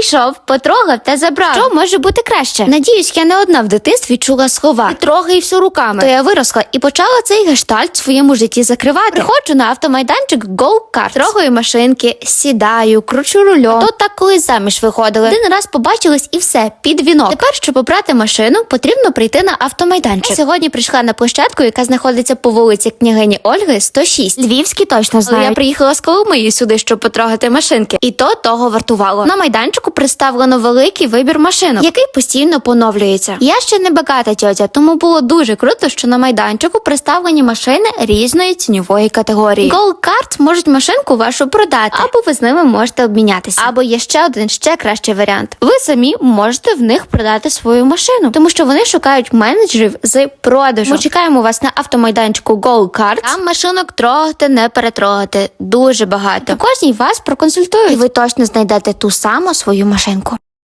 Пішов, потрогав та забрав. Що може бути краще? Надіюсь, я не одна в дитинстві чула слова. Трогай все руками. То я виросла і почала цей гештальт в своєму житті закривати. Приходжу на автомайданчик Go Kart. Трогаю машинки, сідаю, кручу рульом. То так колись заміж виходили. Один раз побачились і все, під вінок. Тепер, щоб обрати машину, потрібно прийти на автомайданчик. Я сьогодні прийшла на площадку, яка знаходиться по вулиці княгині Ольги, 106. Львівські точно знаю. Я приїхала з Коломиї сюди, щоб потрогати машинки. І то того вартувало. На майданчику представлено великий вибір машинок, який постійно поновлюється. Я ще не багата тьотя, тому було дуже круто, що на майданчику представлені машини різної ціньової категорії. Cards можуть машинку вашу продати, або ви з ними можете обмінятися. Або є ще один ще кращий варіант. Ви самі можете в них продати свою машину, тому що вони шукають менеджерів з продажу. Ми чекаємо вас на автомайданчику Gold Там машинок трогати, не перетрогати. Дуже багато. Кожній вас проконсультують, і ви точно знайдете ту саму свою машинку.